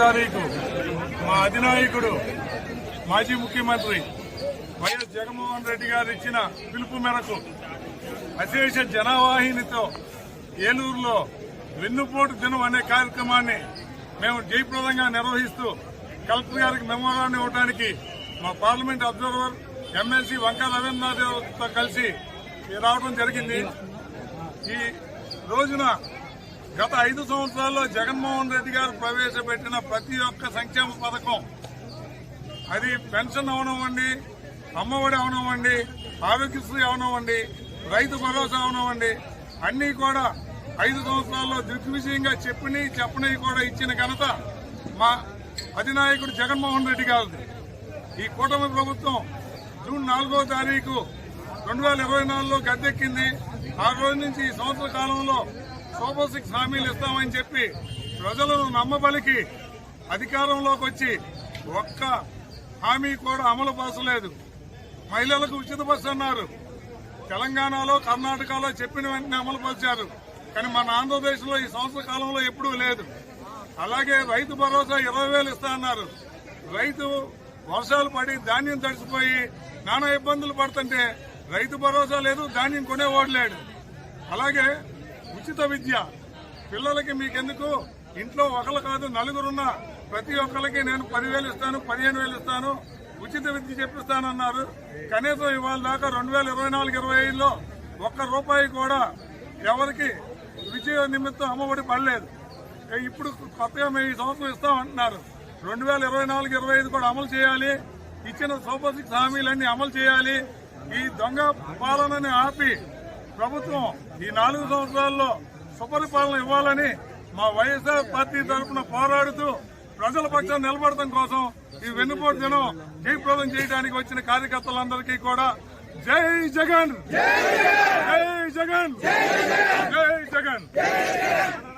తారీఖు మా అధినాయకుడు మాజీ ముఖ్యమంత్రి వైఎస్ జగన్మోహన్ రెడ్డి గారు ఇచ్చిన పిలుపు మేరకు అశేష జనవాహినితో ఏలూరులో వెన్నుపోటు దినం అనే కార్యక్రమాన్ని మేము జయప్రదంగా నిర్వహిస్తూ కలెక్టర్ గారికి మెమోరాన్ని ఇవ్వడానికి మా పార్లమెంట్ అబ్జర్వర్ ఎమ్మెల్సీ వంక రవీంద్రనాథ్తో కలిసి రావడం జరిగింది. ఈ రోజున గత ఐదు సంవత్సరాల్లో జగన్మోహన్ రెడ్డి గారు ప్రవేశపెట్టిన ప్రతి ఒక్క సంక్షేమ పథకం అది పెన్షన్ అవనివ్వండి అమ్మఒడి అవనివ్వండి ఆరోగ్యశ్రీ అవనివ్వండి రైతు భరోసా అవనివ్వండి అన్నీ కూడా ఐదు సంవత్సరాల్లో దిగ్విజయంగా చెప్పిని చెప్పని కూడా ఇచ్చిన ఘనత మా అధినాయకుడు జగన్మోహన్ రెడ్డి గారిది. ఈ కూటమి ప్రభుత్వం జూన్ నాలుగో తారీఖు రెండు వేల ఇరవై నాలుగులో గద్దెక్కింది. ఆ రోజు నుంచి ఈ సంవత్సర కాలంలో సూపర్ సిక్స్ హామీలు ఇస్తామని చెప్పి ప్రజలను నమ్మబలికి అధికారంలోకి వచ్చి ఒక్క హామీ కూడా అమలు పరచలేదు. మహిళలకు ఉచిత బస్సు అన్నారు. తెలంగాణలో కర్ణాటకలో చెప్పిన వెంటనే అమలు పరిచారు. కానీ మన ఆంధ్రప్రదేశ్లో ఈ సంవత్సర కాలంలో ఎప్పుడూ లేదు. అలాగే రైతు భరోసా ఇరవై వేలు ఇస్తా అన్నారు. రైతు వర్షాలు పడి ధాన్యం తడిసిపోయి నానా ఇబ్బందులు పడుతుంటే రైతు భరోసా లేదు ధాన్యం కొనేవాడు లేడు. అలాగే ఉచిత విద్య. పిల్లలకి మీకెందుకు? ఇంట్లో ఒకరు కాదు నలుగురున్న ప్రతి ఒక్కరికి నేను పదివేలు ఇస్తాను పదిహేను వేలు ఇస్తాను ఉచిత విద్య చెప్పిస్తానన్నారు. కనీసం ఇవాళ దాకా రెండు వేల ఇరవై నాలుగు ఇరవై ఐదులో ఒక్క రూపాయి కూడా ఎవరికి విజయ నిమిత్తం అమ్మఒడి పడలేదు. ఇప్పుడు కొత్తగా మేము ఈ సంవత్సరం ఇస్తామంటున్నారు. రెండు వేల ఇరవై నాలుగు ఇరవై ఐదు కూడా అమలు చేయాలి. ఇచ్చిన సూపర్ సిక్స్ హామీలన్నీ అమలు చేయాలి. ఈ దొంగ పాలనని ఆపి ప్రభుత్వం ఈ నాలుగు సంవత్సరాల్లో సుపరిపాలన ఇవ్వాలని మా వైఎస్ఆర్ పార్టీ తరఫున పోరాడుతూ ప్రజల పక్షం నిలబడటం కోసం ఈ వెన్నుపోటు దినం జయప్రదం చేయడానికి వచ్చిన కార్యకర్తలందరికీ కూడా జై జగన్! జై జగన్! జై జగన్